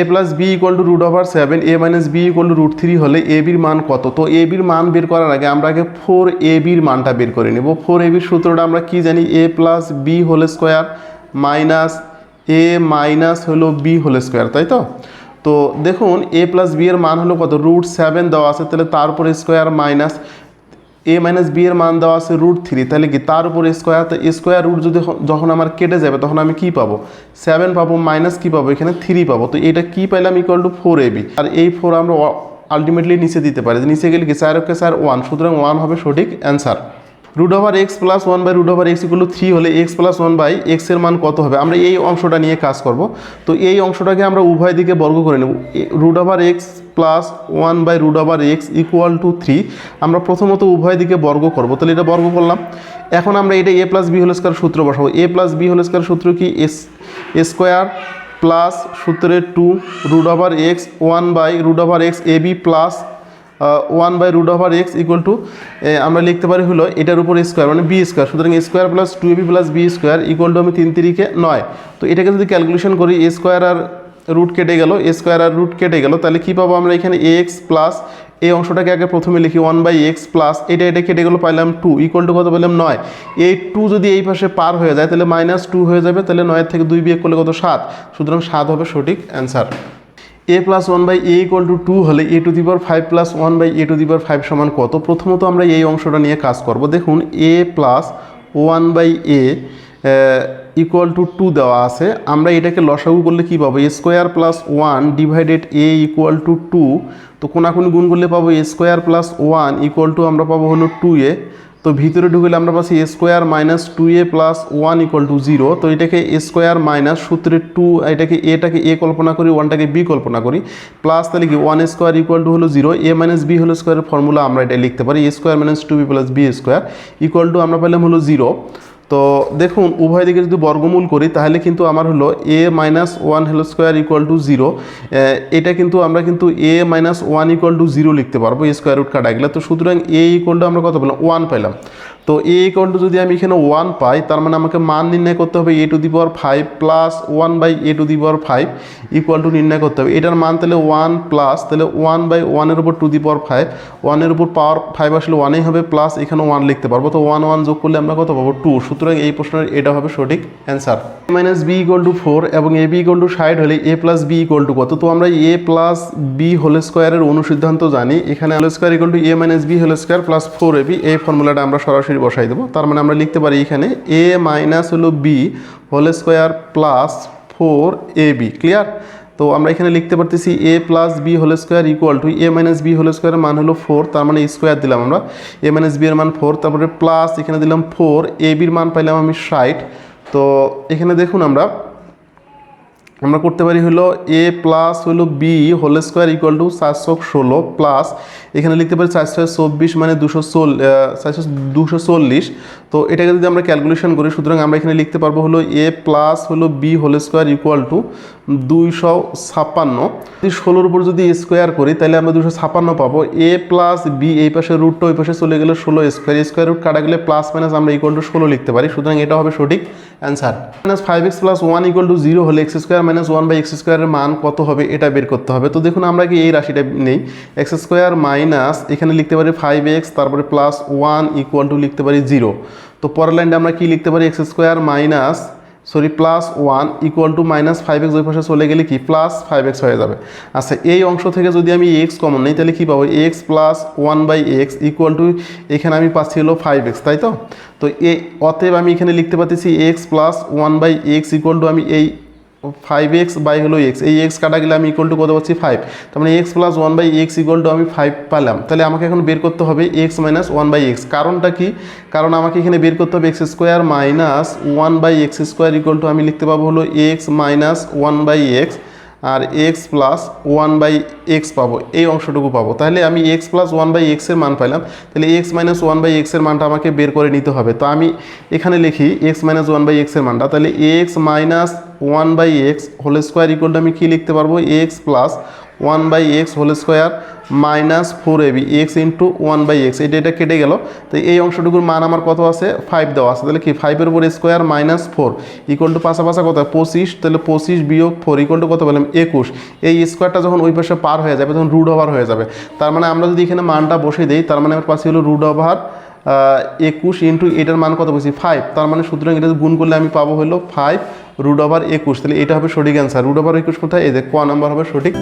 A plus B equal to root over seven A minus B equal to root three হলে A বির মান কত? তো এ বির মান বের করার আগে আমরা আগে ফোর এ বির মানটা বের করে নেব। ফোর এ বির সূত্রটা আমরা কি জানি? A plus B whole square minus A minus হলো বি হোল স্কোয়ার তাই তো? তো দেখুন এ প্লাস বি এর মান হলো কত? রুট সেভেন দেওয়া আছে, তাহলে তার উপর square minus A minus B এর মান দেওয়া আছে রুট থ্রি তাহলে কি তার উপর স্কোয়ার তো স্কোয়ার রুট যদি যখন আমার কেটে যাবে, তখন আমি কি পাবো? সেভেন পাবো মাইনাস কি পাবো? এখানে থ্রি পাবো। তো এটা কি পাইলাম ইকুয়াল টু ফোর এবি আর এই ফোর আমরা আলটিমেটলি নিচে দিতে পারি। নিচে গেলে কি? চার ওকে স্যার ওয়ান সুতরাং ওয়ান হবে সঠিক answer root over X plus one by root over X equal three হলে এক্স প্লাস ওয়ান বাই এক্সের মান কত হবে? আমরা এই অংশটা নিয়ে কাজ করব। তো এই অংশটাকে আমরা উভয় দিকে বর্গ করে নেব। Root over X plus one by root over X equal to three আমরা প্রথমত উভয় দিকে বর্গ করব। তাহলে এটা বর্গ করলাম। এখন আমরা এটা A plus B whole square সূত্র বসাবো। A plus B whole square সূত্র কি? এস স্কোয়ার প্লাস সূত্রের two root over X one by root over X A B plus one by root over X equal to আমরা লিখতে পারি হলো এটার উপর স্কোয়ার মানে বি স্কোয়ার সুতরাং square plus two B plus B square equal to আমি তিন তিরিকে নয়। তো এটাকে যদি ক্যালকুলেশন করি এ স্কোয়ার আর রুট কেটে গেল এ স্কোয়ার আর রুট কেটে গেল, তাহলে কী পাবো আমরা এখানে এ এক্স প্লাস এই অংশটাকে আগে প্রথমে লিখি ওয়ান বাই এক্স প্লাস এটা এটা কেটে গেলো, পাইলাম টু ইকুয়াল টু কত পেলাম নয়। এই টু যদি এই পাশে পার হয়ে যায়, তাহলে মাইনাস টু হয়ে যাবে, তাহলে নয়ের থেকে দুই বিয়োগ করলে কত? সাত। সুতরাং সাত হবে সঠিক answer A plus one by A equal to two হলে A to the power five plus one by A to the power five সমান কত? প্রথমত আমরা এই অংশটা নিয়ে কাজ করব। দেখুন A plus one by A equal to two দেওয়া আছে। আমরা এটাকে লসাগু করলে কী পাবো? A square plus one divided A equal to two তো কোনাকুনি গুণ করলে পাবো A square plus one equal to আমরা পাবো হলো টু এ তো ভিতরে ঢুকলে আমরা পাচ্ছি A square minus two A plus one equal to zero তো এটাকে এ স্কোয়ার মাইনাস সূত্রে টু এটাকে এটাকে এ কল্পনা করি ওয়ানটাকে বি কল্পনা করি। প্লাস তাহলে কি ওয়ান স্কোয়ার ইকুয়াল টু হলো জিরো এ মাইনাস বি হলো স্কোয়ারের ফর্মুলা আমরা এটা লিখতে পারি A square minus two B plus B square equal to আমরা পেলাম হলো জিরো তো দেখুন, উভয় দিকে যদি বর্গমূল করি, তাহলে কিন্তু আমার হলো A minus one whole square equal to zero এটা কিন্তু আমরা কিন্তু A minus one equal to zero লিখতে পারব স্কোয়ার রুট কাটা। গেলে তো সুতরাং এ ইকুয়াল টু আমরা কত পেলাম? ওয়ান পেলাম। তো এ ইকুয়াল টু যদি আমি এখানে ওয়ান পাই, তার মানে আমাকে মান নির্ণয় করতে হবে A to the power five plus one by A to the power five equal to নির্ণয় করতে হবে। এটার মান তাহলে ওয়ান প্লাস তাহলে ওয়ান বাই ওয়ানের উপর টু দি পাওয়ার ফাইভ ওয়ানের উপর পাওয়ার ফাইভ আসলে ওয়ানেই হবে প্লাস এখানে ওয়ান লিখতে পারব। তো ওয়ান ওয়ান যোগ করলে আমরা কত পাবো? টু সুতরাং এই প্রশ্নের এটা হবে সঠিক answer minus B equal to four এবং এ বি ইকুয়াল টু ষাট হলে A plus B equal to কত? তো আমরা এ প্লাস বি হোল স্কোয়ারের অনুসিদ্ধান্ত জানি। এখানে whole square equal to A minus B whole square plus four A B এই ফর্মুলাটা আমরা সরাসরি বসাই দেবো। তার মানে আমরা লিখতে পারি এখানে এ মাইনাস হলো B whole square plus four A B clear তো আমরা এখানে লিখতে পারতেছি A plus B whole square equal to A minus B whole স্কোয়ারের মান হলো ফোর তার মানে স্কোয়ার দিলাম আমরা। এ মাইনাস বি এর মান ফোর তারপরে প্লাস এখানে দিলাম ফোর এ বির মান পাইলাম আমি ষাট। তো এখানে দেখুন আমরা আমরা করতে পারি হলো এ প্লাস হলো B whole square equal to চারশো ষোলো প্লাস এখানে লিখতে পারি চারশো চব্বিশ মানে দুশো চল চারশো দুশো চল্লিশ। তো এটাকে যদি আমরা ক্যালকুলেশন করি, সুতরাং আমরা এখানে লিখতে পারব হলো এ প্লাস হলো B whole square equal to দুইশো ছাপ্পান্ন। যদি ষোলোর উপর যদি স্কোয়ার করি, তাহলে আমরা দুশো ছাপ্পান্ন পাবো। এ প্লাস বি এই পাশে রুটটা ওই পাশে চলে গেলে ষোলো স্কোয়ার স্কোয়ার রুট কাটা গেলে প্লাস মাইনাস আমরা ইকুয়াল টু ষোলো লিখতে পারি। সুতরাং এটা হবে সঠিক answer minus five X plus one equal to zero হলে X square minus one by X স্কোয়ারের মান কত হবে এটা বের করতে হবে। তো দেখুন আমরা কি এই রাশিটা নেই। এক্স স্কোয়ার মাইনাস এখানে লিখতে পারি ফাইভ এক্স তারপরে প্লাস ওয়ান ইকুয়াল টু লিখতে পারি জিরো তো পরের লাইনটা আমরা কি লিখতে পারি? X square minus sorry plus one equal to minus five X ওই পাশে চলে গেলে কি? প্লাস ফাইভ এক্স হয়ে যাবে। আচ্ছা এই অংশ থেকে যদি আমি এক্স কমন নিই, তাহলে কী পাবো? X plus one by X equal to এখানে আমি পাচ্ছি হলো ফাইভ এক্স তাই তো? তো এ, অতএব আমি এখানে লিখতে পারতেছি X plus one by X equal to আমি এই ফাইভ এক্স বাই হলো এক্স এই এক্স কাটা গেলে আমি ইকুয়াল টু কত পাচ্ছি? ফাইভ তার মানে X plus one by X equal to আমি ফাইভ পেলাম। তাহলে আমাকে এখন বের করতে হবে X minus one by X কারণটা কি? কারণ আমাকে এখানে বের করতে হবে X square minus one by X square equal to আমি লিখতে পাবো হলো X minus one by X R X plus one by X পাবো। এই অংশটুকু পাবো। তাহলে আমি এক্স প্লাস ওয়ান বাই এক্সের মান পাইলাম। তাহলে এক্স মাইনাস ওয়ান বাই এক্সের মানটা আমাকে বের করে নিতে হবে। তো আমি এখানে লিখি এক্স মাইনাস ওয়ান বাই এক্সের মানটা। তাহলে X minus one by X whole square equal to আমি কী লিখতে পারব? X plus one by X whole square minus four AB X into one by X এটা এটা কেটে গেল। তো এই অংশটুকুর মান আমার কত আছে? ফাইভ দেওয়া আছে। তাহলে কি? ফাইভের উপর square minus four equal to পাশাপাশি কত? পঁচিশ, তাহলে পঁচিশ বিয়োগ ফোর ইকুয়াল টু কত বললাম একুশ। এই স্কোয়ারটা যখন ওই পাশে পার হয়ে যাবে, তখন রুড ওভার হয়ে যাবে। তার মানে আমরা যদি এখানে মানটা বসে দিই, তার মানে আমার পাশে হলো রুড ওভার একুশ ইন্টু এটার মান কত বলছি ফাইভ তার মানে সুতরাং এটা গুণ করলে আমি পাবো হলো ফাইভ রুট ওভার একুশ, তাহলে এটা হবে সঠিক অ্যান্সার রুট ওভার একুশ কোথায়? এই যে ক নাম্বার হবে সঠিক।